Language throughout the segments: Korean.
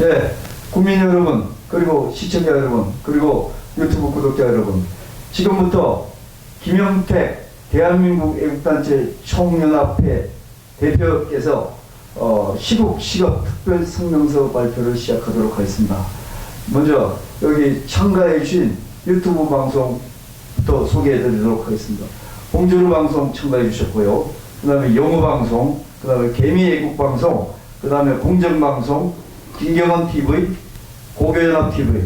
네, 국민 여러분, 그리고 시청자 여러분, 그리고 유튜브 구독자 여러분, 지금부터 김영택 대한민국 애국단체 총연합회 대표께서 어, 시국 시각 특별 성명서 발표를 시작하도록 하겠습니다. 먼저 여기 참가해 주신 유튜브 방송부터 소개해 드리도록 하겠습니다. 봉주루 방송 참가해 주셨고요. 그 다음에 영어 방송, 그 다음에 개미 애국 방송, 그 다음에 공정 방송, 김경원 TV, 고교연합 TV,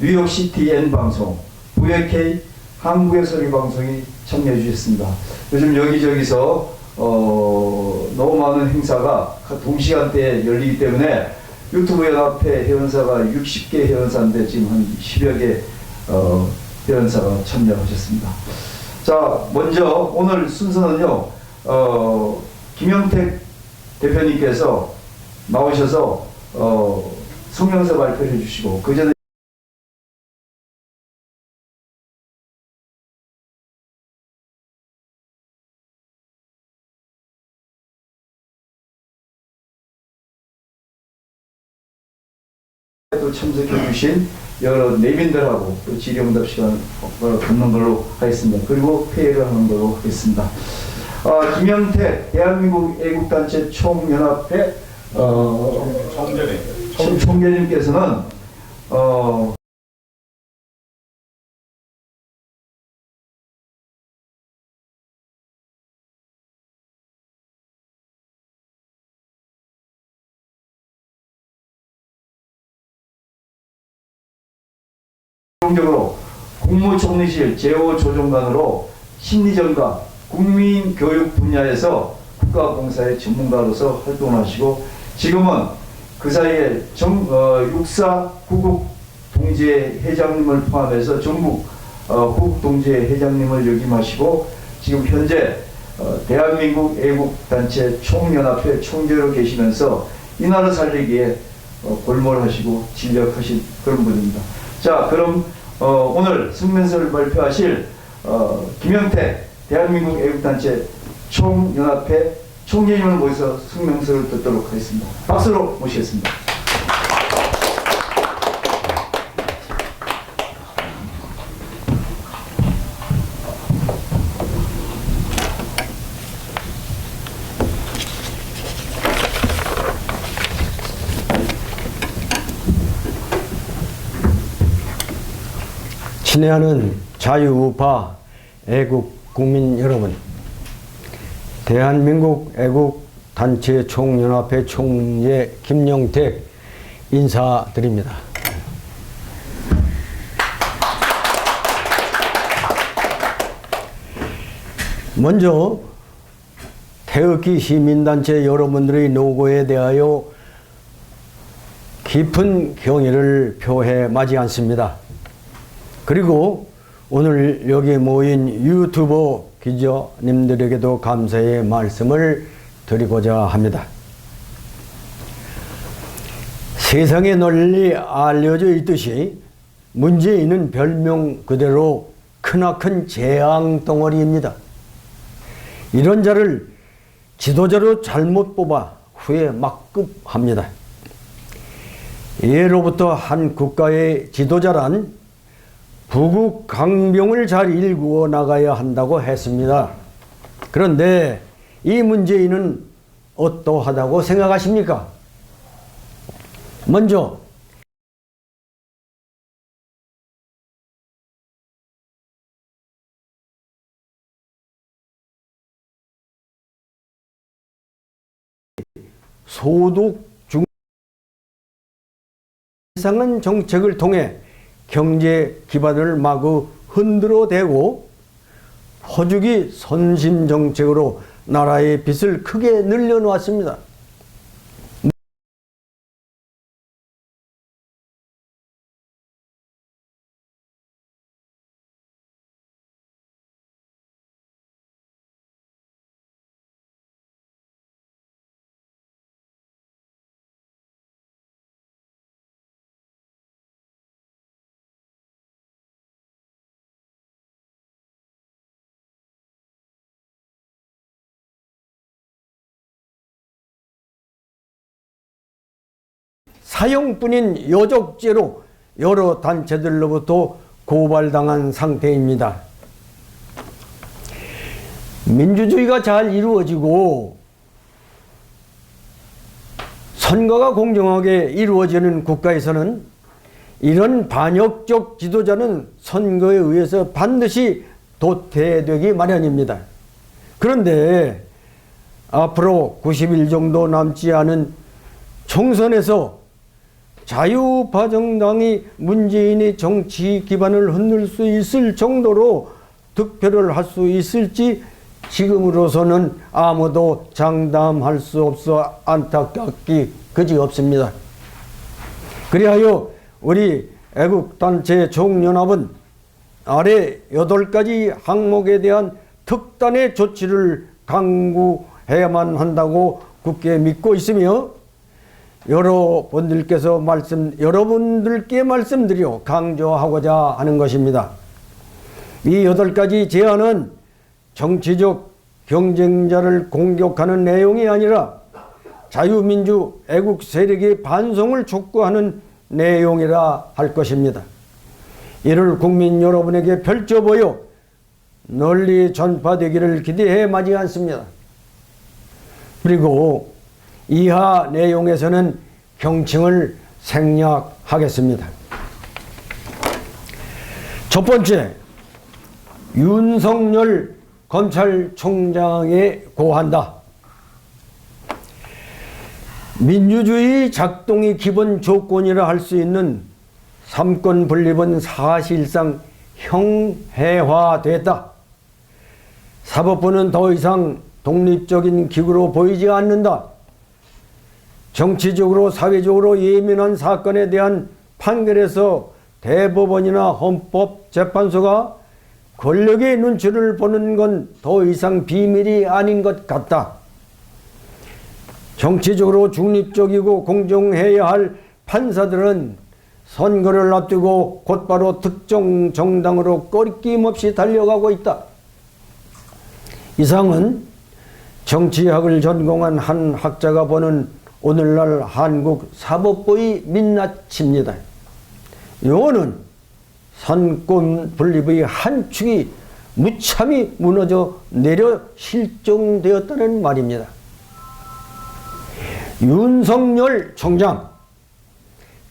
뉴욕 CTN 방송, VK 한국의 소리 방송이 참여해 주셨습니다. 요즘 여기저기서 어, 너무 많은 행사가 동시간대에 열리기 때문에 유튜브 연합회 회원사가 60개 회원사인데 지금 한 10여 개 어, 회원사가 참여하셨습니다. 자, 먼저 오늘 순서는요, 어, 김영택 대표님께서 나오셔서 어, 성명서 발표를 해주시고 그 전에 또 참석해 주신 여러 내빈들하고 또 질의응답 시간 어, 갖는 걸로 하겠습니다. 그리고 회의를 하는 걸로 하겠습니다. 어, 김영태 대한민국 애국단체 총연합회 어, 총전에 총- 총재님께서는 어, 최종적으로 국무총리실 제5조정관으로 심리전과 국민교육 분야에서 국가공사의 전문가로서 활동하시고 지금은 그 사이에 정, 어, 육사 구국 동지회 회장님을 포함해서 전국 어, 구국 동지회 회장님을 역임하시고 지금 현재 어, 대한민국 애국단체 총연합회 총재로 계시면서 이 나라 살리기에 어, 골몰하시고 진력하신 그런 분입니다. 자, 그럼 어, 오늘 성명서를 발표하실 어, 김영태 대한민국 애국단체 총연합회 총재님을 모셔서 성명서를 듣도록 하겠습니다. 박수로 모시겠습니다. 친애하는 자유우파 애국 국민 여러분, 대한민국 애국 단체 총연합회 총재 김영택 인사드립니다. 먼저 태극기 시민단체 여러분들의 노고에 대하여 깊은 경의를 표해 마지 않습니다. 그리고 오늘 여기 모인 유튜버 기자님들에게도 감사의 말씀을 드리고자 합니다. 세상에 널리 알려져 있듯이 문재인은 별명 그대로 크나큰 재앙 덩어리입니다. 이런 자를 지도자로 잘못 뽑아 후에 막급합니다. 예로부터 한 국가의 지도자란 부국 강병을 잘 일구어 나가야 한다고 했습니다. 그런데 이 문재인은 어떠하다고 생각하십니까? 먼저 소득 중 이상한 정책을 통해 경제 기반을 마구 흔들어 대고 허주기 선심 정책으로 나라의 빚을 크게 늘려놓았습니다. 사형뿐인 여적죄로 여러 단체들로부터 고발당한 상태입니다. 민주주의가 잘 이루어지고 선거가 공정하게 이루어지는 국가에서는 이런 반역적 지도자는 선거에 의해서 반드시 도태되기 마련입니다. 그런데 앞으로 90일 정도 남지 않은 총선에서 자유바정당이 문재인의 정치 기반을 흔들 수 있을 정도로 득표를 할 수 있을지 지금으로서는 아무도 장담할 수 없어 안타깝기 그지 없습니다. 그리하여 우리 애국단체 총연합은 아래 여덟 가지 항목에 대한 특단의 조치를 강구해야만 한다고 굳게 믿고 있으며 여러분들께서 말씀 여러분들께 말씀드려 강조하고자 하는 것입니다. 이 여덟 가지 제안은 정치적 경쟁자를 공격하는 내용이 아니라 자유민주 애국 세력의 반성을 촉구하는 내용이라 할 것입니다. 이를 국민 여러분에게 펼쳐 보여 널리 전파되기를 기대해 마지 않습니다. 그리고 이하 내용에서는 경칭을 생략하겠습니다. 첫 번째, 윤석열 검찰총장에 고한다. 민주주의 작동이 기본 조건이라 할 수 있는 삼권 분립은 사실상 형해화됐다. 사법부는 더 이상 독립적인 기구로 보이지 않는다. 정치적으로 사회적으로 예민한 사건에 대한 판결에서 대법원이나 헌법재판소가 권력의 눈치를 보는 건 더 이상 비밀이 아닌 것 같다. 정치적으로 중립적이고 공정해야 할 판사들은 선거를 앞두고 곧바로 특정 정당으로 꺼리낌없이 달려가고 있다. 이상은 정치학을 전공한 한 학자가 보는 오늘날 한국 사법부의 민낯입니다. 요거는 산권 분립의 한 축이 무참히 무너져 내려 실종되었다는 말입니다. 윤석열 총장,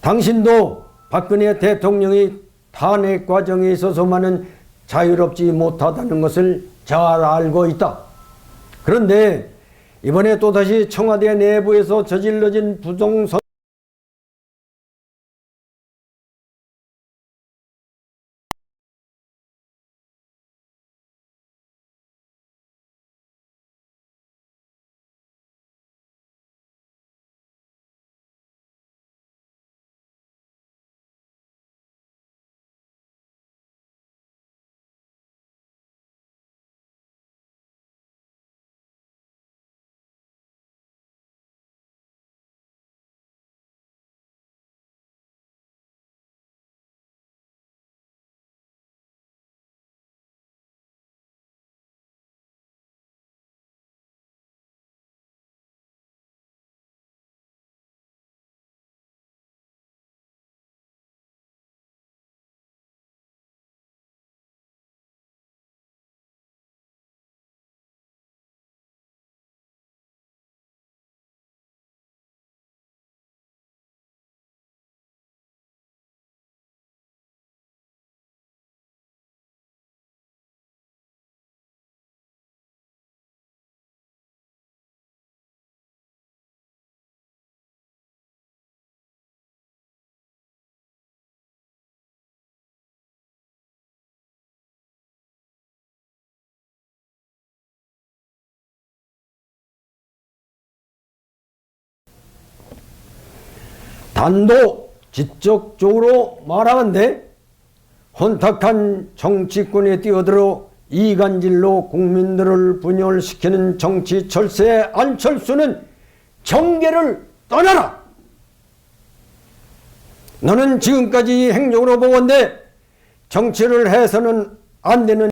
당신도 박근혜 대통령이 탄핵 과정에 있어서만은 자유롭지 못하다는 것을 잘 알고 있다. 그런데 이번에 또다시 청와대 내부에서 저질러진 부정선 단도 지적적으로 말하건대 혼탁한 정치권에 뛰어들어 이간질로 국민들을 분열시키는 정치 철새 안철수는 정계를 떠나라. 너는 지금까지 행적으로 보건대 정치를 해서는 안 되는